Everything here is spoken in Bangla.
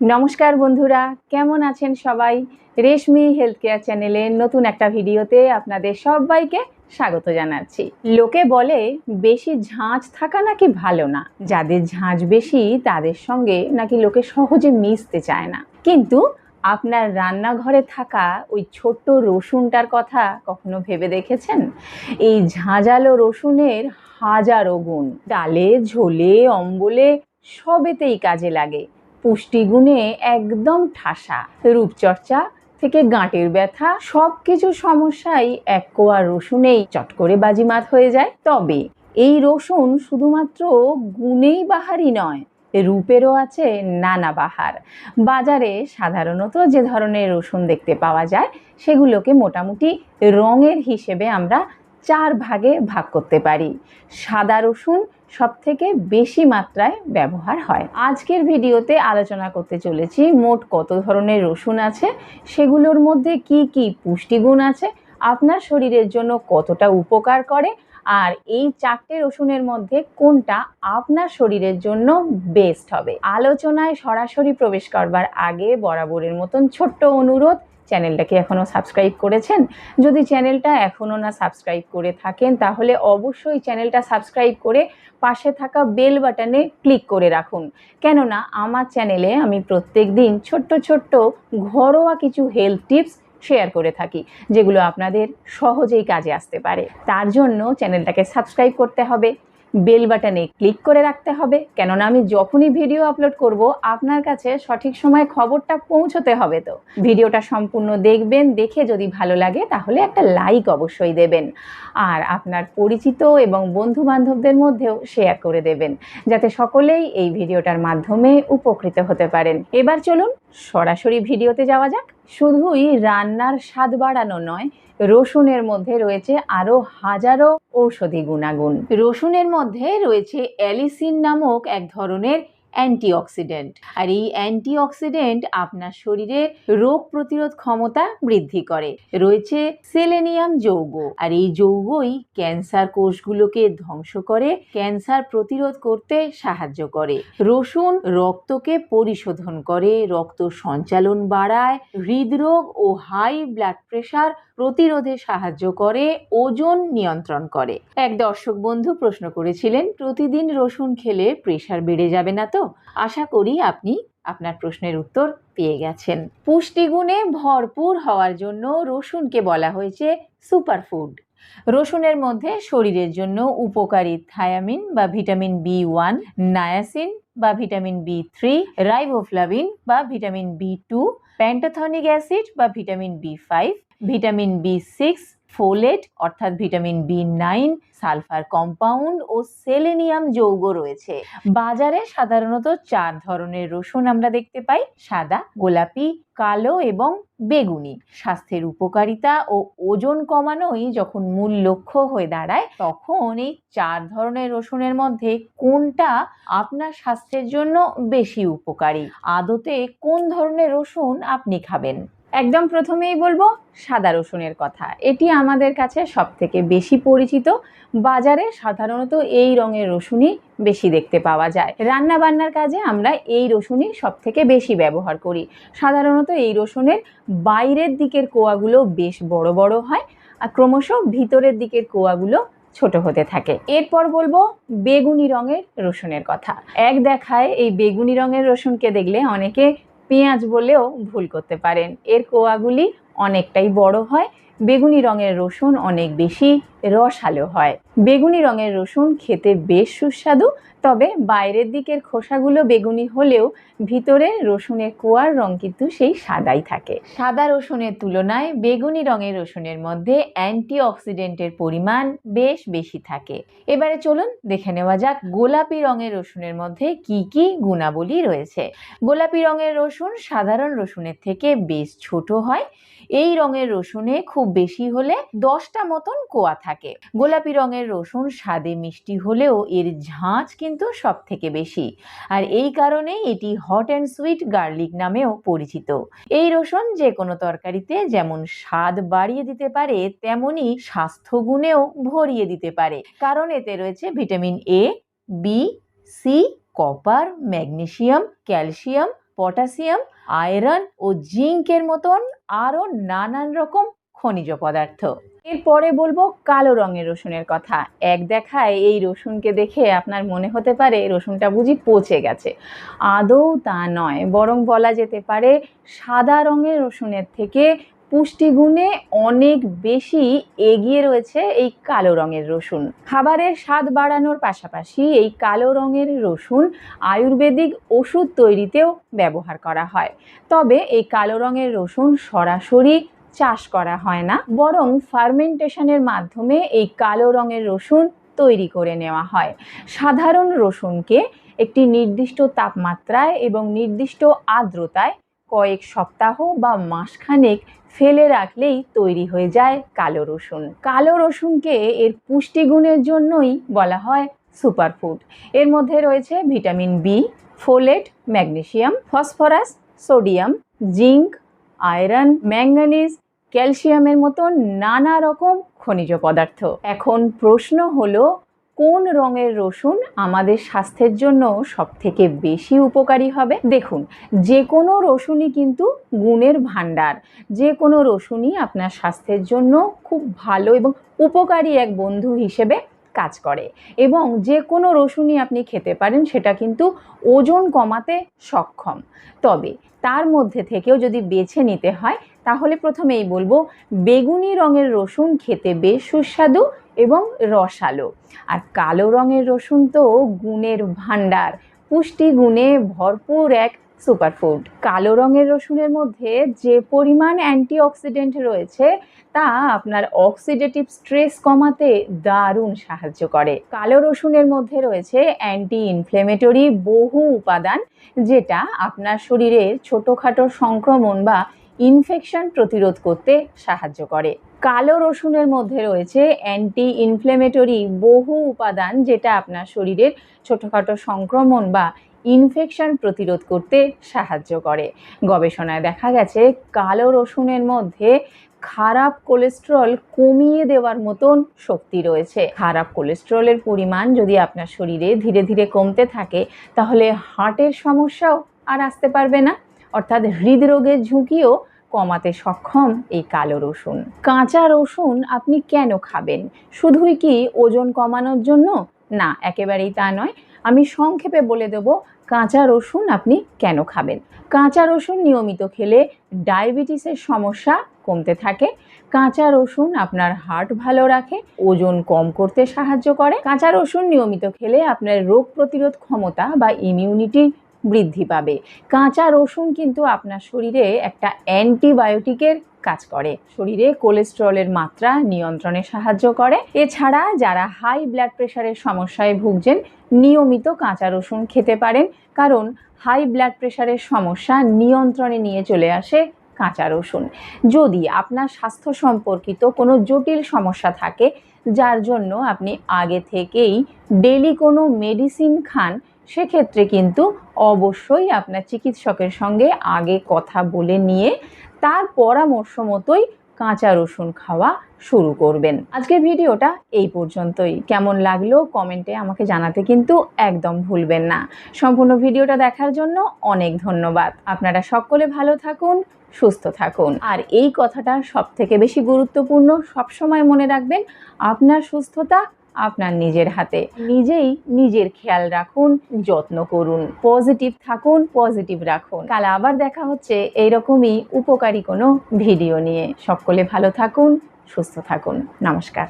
নমস্কার বন্ধুরা, কেমন আছেন সবাই? রেশমি হেলথ কেয়ার চ্যানেলে নতুন একটা ভিডিওতে আপনাদের সবাইকে স্বাগত জানাচ্ছি। লোকে বলে, বেশি ঝাঁঝ থাকা নাকি ভালো না? যাদের ঝাঁঝ বেশি, তাদের সঙ্গে নাকি লোকে সহজে মিশতে চায় না। কিন্তু আপনার রান্নাঘরে থাকা ওই ছোট্ট রসুনটার কথা কখনো ভেবে দেখেছেন? এই ঝাঁঝালো রসুনের হাজারো গুণ। ডালে, ঝোলে, অম্বলে সবেতেই কাজে লাগে। পুষ্টিগুণে একদম ঠাসা। রূপচর্চা থেকে গাঁটের ব্যথা সব কিছু সমস্যাই এক কোয়া রসুনেই চট করে বাজিমাত হয়ে যায়। তবে এই রসুন শুধুমাত্র গুণেই বাহারি নয়, রূপেরও আছে নানা বাহার। বাজারে সাধারণত যে ধরনের রসুন দেখতে পাওয়া যায়, সেগুলোকে মোটামুটি রঙের হিসেবে আমরা চার ভাগে ভাগ করতে পারি। সাদা রসুন সব থেকে বেশি মাত্রায় ব্যবহার হয়। আজকের ভিডিওতে আলোচনা করতে চলেছি, মোট কত ধরনের রসুন আছে, সেগুলোর মধ্যে কি কি পুষ্টিগুণ আছে, আপনার শরীরের জন্য কতটা উপকার করে, আর এই চারটে রসুনের মধ্যে কোনটা আপনার শরীরের জন্য বেস্ট হবে। আলোচনায় সরাসরি প্রবেশ করবার আগে বরাবরের মতন ছোট্ট অনুরোধ চ্যানেলটাকে এখনও সাবস্ক্রাইব করেছেন? যদি চ্যানেলটা এখনও না সাবস্ক্রাইব করে থাকেন, তাহলে অবশ্যই চ্যানেলটা সাবস্ক্রাইব করে পাশে থাকা বেল বাটনে ক্লিক করে রাখুন। কেননা আমার চ্যানেলে আমি প্রত্যেক দিন ছোট্ট ছোট্ট ঘরোয়া কিছু হেলথ টিপস শেয়ার করে থাকি, যেগুলো আপনাদের সহজেই কাজে আসতে পারে। তার জন্য চ্যানেলটাকে সাবস্ক্রাইব করতে হবে। বেল বাটনে ক্লিক করে রাখতে হবে। কেননা আমি যখনই ভিডিও আপলোড করব, আপনার কাছে সঠিক সময় খবরটা পৌঁছতে হবে তো। ভিডিওটা সম্পূর্ণ দেখবেন, দেখে যদি ভালো লাগে তাহলে একটা লাইক অবশ্যই দেবেন। আর আপনার পরিচিত এবং বন্ধু বান্ধবদের মধ্যেও শেয়ার করে দেবেন, যাতে সকলেই এই ভিডিওটার মাধ্যমে উপকৃত হতে পারেন। এবার চলুন সরাসরি ভিডিওতে যাওয়া যাক। শুধুই রান্নার স্বাদ বাড়ানো নয়, রসুনের মধ্যে রয়েছে আরও হাজারো ঔষধি গুণাগুণ। রসুনের মধ্যে রয়েছে অ্যালিসিন নামক এক ধরনের অ্যান্টিঅক্সিডেন্ট। আর এই অ্যান্টিঅক্সিডেন্ট আপনার শরীরে রোগ প্রতিরোধ ক্ষমতা বৃদ্ধি করে। রয়েছে সেলেনিয়াম যৌগ। আর এই যৌগই ক্যান্সার কোষগুলোকে ধ্বংস করে, ক্যান্সার প্রতিরোধ করতে সাহায্য করে। রসুন রক্তকে পরিশোধন করে, রক্ত সঞ্চালন বাড়ায়, হৃদরোগ ও হাই ব্লাড প্রেশার প্রতিরোধে সাহায্য করে, ওজন নিয়ন্ত্রণ করে। এক দর্শক বন্ধু প্রশ্ন করেছিলেন, প্রতিদিন রসুন খেলে প্রেশার বেড়ে যাবে না তো? আশা করি আপনি আপনার প্রশ্নের উত্তর পেয়ে গেছেন। পুষ্টিগুণে ভরপুর হওয়ার জন্য রসুনকে বলা হয়েছে সুপারফুড রসুনের মধ্যে শরীরের জন্য উপকারী থায়ামিন বা ভিটামিন বি ওয়ান নায়াসিন বা ভিটামিন বি থ্রি রাইবোফ্লাভিন বা vitamin B two pantothenic acid বা vitamin B five vitamin B six folate, অর্থাৎ vitamin B nine sulphur compound ও সেলেনিয়াম যৌগ রয়েছে। বাজারে সাধারণত চার ধরনের রসুন আমরা দেখতে পাই, সাদা, গোলাপি, কালো এবং বেগুনি। স্বাস্থ্যের উপকারিতা ও ওজন কমানোই যখন মূল লক্ষ্য হয়ে দাঁড়ায়, তখন এই চার ধরনের রসুনের মধ্যে কোনটা আপনার স্বাস্থ্যের জন্য বেশি উপকারী? আদতে কোন ধরনের রসুন আপনি খাবেন? একদম প্রথমেই বলব সাদা রসুনের কথা। এটি আমাদের কাছে সব থেকে বেশি পরিচিত। বাজারে সাধারণত এই রঙের রসুনই বেশি দেখতে পাওয়া যায়। রান্না বান্নার কাজে আমরা এই রসুনই সব থেকে বেশি ব্যবহার করি। সাধারণত এই রসুনের বাইরের দিকের কোয়াগুলো বেশ বড় বড় হয় আর ক্রমশ ভিতরের দিকের কোয়াগুলো ছোট হতে থাকে। এরপর বলব বেগুনি রঙের রসুনের কথা। এক দেখায় এই বেগুনি রঙের রসুনকে দেখলে অনেকে পেঁয়াজ বলেও ভুল করতে পারেন। এর কোয়াগুলি অনেকটাই বড় হয়। বেগুনি রঙের রসুন অনেক বেশি রসালো হয়। বেগুনি রঙের রসুন খেতে বেশ সুস্বাদু, তবে বাইরের দিকের খোসাগুলো বেগুনি হলেও ভিতরে রসুনের কোয়ার রং কিন্তু সেই সাদাই থাকে। সাদা রসুনের তুলনায় বেগুনি রঙের রসুনের মধ্যে অ্যান্টিঅক্সিডেন্টের পরিমাণ বেশ বেশি থাকে। এবারে চলুন দেখে নেওয়া যাক গোলাপি রঙের রসুনের মধ্যে কি কি গুণাবলী রয়েছে। গোলাপি রঙের রসুন সাধারণ রসুনের থেকে বেশ ছোট হয়। এই রঙের রসুনে খুব বেশি হলে দশটা মতন কোয়া থাকে। গোলাপি রঙের রসুন স্বাদে মিষ্টি হলেও এর ঝাঁঝ কিন্তু সব থেকে বেশি। আর এই কারণেই এটি হট অ্যান্ড সুইট গার্লিক নামেও পরিচিত। এই রসুন যে কোনো তরকারিতে যেমন স্বাদ বাড়িয়ে দিতে পারে, তেমনি স্বাস্থ্যগুণেও ভরিয়ে দিতে পারে। কারণ এতে রয়েছে vitamin A B C copper magnesium calcium potassium iron ও জিঙ্কের মতন আরও নানান রকম খনিজ পদার্থ। এরপরে বলব কালো রঙের রসুনের কথা। এক দেখায় এই রসুনকে দেখে আপনার মনে হতে পারে রসুনটা বুঝি পচে গেছে। আদৌ তা নয়, বরং বলা যেতে পারে সাদা রঙের রসুনের থেকে পুষ্টিগুণে অনেক বেশি এগিয়ে রয়েছে এই কালো রঙের রসুন। খাবারের স্বাদ বাড়ানোর পাশাপাশি এই কালো রঙের রসুন আয়ুর্বেদিক ওষুধ তৈরিতেও ব্যবহার করা হয়। তবে এই কালো রঙের রসুন সরাসরি চাষ করা হয় না, বরং ফার্মেন্টেশনের মাধ্যমে এই কালো রঙের রসুন তৈরি করে নেওয়া হয়। সাধারণ রসুনকে একটি নির্দিষ্ট তাপমাত্রায় এবং নির্দিষ্ট আর্দ্রতায় কয়েক সপ্তাহ বা মাসখানেক ফেলে রাখলেই তৈরি হয়ে যায় কালো রসুন। কালো রসুনকে এর পুষ্টিগুণের জন্যই বলা হয় সুপারফুড। এর মধ্যে রয়েছে vitamin B, folate magnesium phosphorus, sodium, zinc, iron manganese ক্যালসিয়ামের মতো নানা রকম খনিজ পদার্থ। এখন প্রশ্ন হলো কোন রঙের রসুন আমাদের স্বাস্থ্যের জন্য সব থেকে বেশি উপকারী হবে? দেখুন যে কোনো রসুনই কিন্তু গুণের ভাণ্ডার। যে কোনো রসুনই আপনার স্বাস্থ্যের জন্য খুব ভালো এবং উপকারী এক বন্ধু হিসেবে কাজ করে। এবং যে কোনো রসুনই আপনি খেতে পারেন, সেটা কিন্তু ওজন কমাতে সক্ষম। তবে তার মধ্যে থেকেও যদি বেছে নিতে হয়, তাহলে প্রথমেই বলব বেগুনি রঙের রসুন খেতে বেশ সুস্বাদু এবং রসালো। আর কালো রঙের রসুন তো গুণের ভাণ্ডার পুষ্টি গুণে ভরপুর এক সুপারফুড কালো রঙের রসুনের মধ্যে যে পরিমাণ অ্যান্টিঅক্সিডেন্ট রয়েছে, তা আপনার অক্সিডেটিভ স্ট্রেস কমাতে দারুণ সাহায্য করে। কালো রসুনের মধ্যে রয়েছে অ্যান্টি ইনফ্লেমেটরি বহু উপাদান, যেটা আপনার শরীরের ছোটোখাটো সংক্রমণ বা ইনফেকশন প্রতিরোধ করতে সাহায্য করে। কালো রসুনের মধ্যে রয়েছে অ্যান্টি ইনফ্লেমেটরি বহু উপাদান, যেটা আপনার শরীরের ছোটোখাটো সংক্রমণ বা ইনফেকশন প্রতিরোধ করতে সাহায্য করে। গবেষণায় দেখা গেছে, কালো রসুনের মধ্যে খারাপ কোলেস্ট্রল কমিয়ে দেওয়ার মতন শক্তি রয়েছে। খারাপ কোলেস্ট্রলের পরিমাণ যদি আপনার শরীরে ধীরে ধীরে কমতে থাকে, তাহলে হার্টের সমস্যাও আর আসতে পারবে না। অর্থাৎ হৃদরোগের ঝুঁকিও কমাতে সক্ষম এই কালো রসুন। কাঁচা রসুন আপনি কেন খাবেন? শুধুই কি ওজন কমানোর জন্য? না, একেবারেই তা নয়। আমি সংক্ষেপে বলে দেব, কাঁচা রসুন আপনি কেন খাবেন? কাঁচা রসুন নিয়মিত খেলে ডায়াবেটিসের সমস্যা কমতে থাকে। কাঁচা রসুন আপনার হার্ট ভালো রাখে, ওজন কম করতে সাহায্য করে। কাঁচা রসুন নিয়মিত খেলে আপনার রোগ প্রতিরোধ ক্ষমতা বা ইমিউনিটি বৃদ্ধি পাবে। কাঁচা রসুন কিন্তু আপনার শরীরে একটা অ্যান্টিবায়োটিকের কাজ করে। শরীরে কোলেস্ট্রলের মাত্রা নিয়ন্ত্রণে সাহায্য করে। এছাড়া যারা হাই ব্লাড প্রেশারের সমস্যায় ভুগছেন, নিয়মিত কাঁচা রসুন খেতে পারেন। কারণ হাই ব্লাড প্রেশারের সমস্যা নিয়ন্ত্রণে নিয়ে চলে আসে কাঁচা রসুন। যদি আপনার স্বাস্থ্য সম্পর্কিত কোনো জটিল সমস্যা থাকে, যার জন্য আপনি আগে থেকেই ডেলি কোনো মেডিসিন খান, সেক্ষেত্রে কিন্তু অবশ্যই আপনার চিকিৎসকের সঙ্গে আগে কথা বলে নিয়ে তার পরামর্শ মতোই কাঁচা রসুন খাওয়া শুরু করবেন। আজকের ভিডিওটা এই পর্যন্তই। কেমন লাগল কমেন্টে আমাকে জানাতে কিন্তু একদম ভুলবেন না। সম্পূর্ণ ভিডিওটা দেখার জন্য অনেক ধন্যবাদ। আপনারা সকলে ভালো থাকুন, সুস্থ থাকুন। আর এই কথাটা সব থেকে বেশি গুরুত্বপূর্ণ সবসময় মনে রাখবেন, আপনার সুস্থতা আপনার নিজের হাতে। নিজেই নিজের খেয়াল রাখুন, যত্ন করুন পজিটিভ থাকুন পজিটিভ রাখুন। কাল আবার দেখা হচ্ছে, এইরকমই উপকারী কোনো ভিডিও নিয়ে। সকলে ভালো থাকুন, সুস্থ থাকুন। নমস্কার।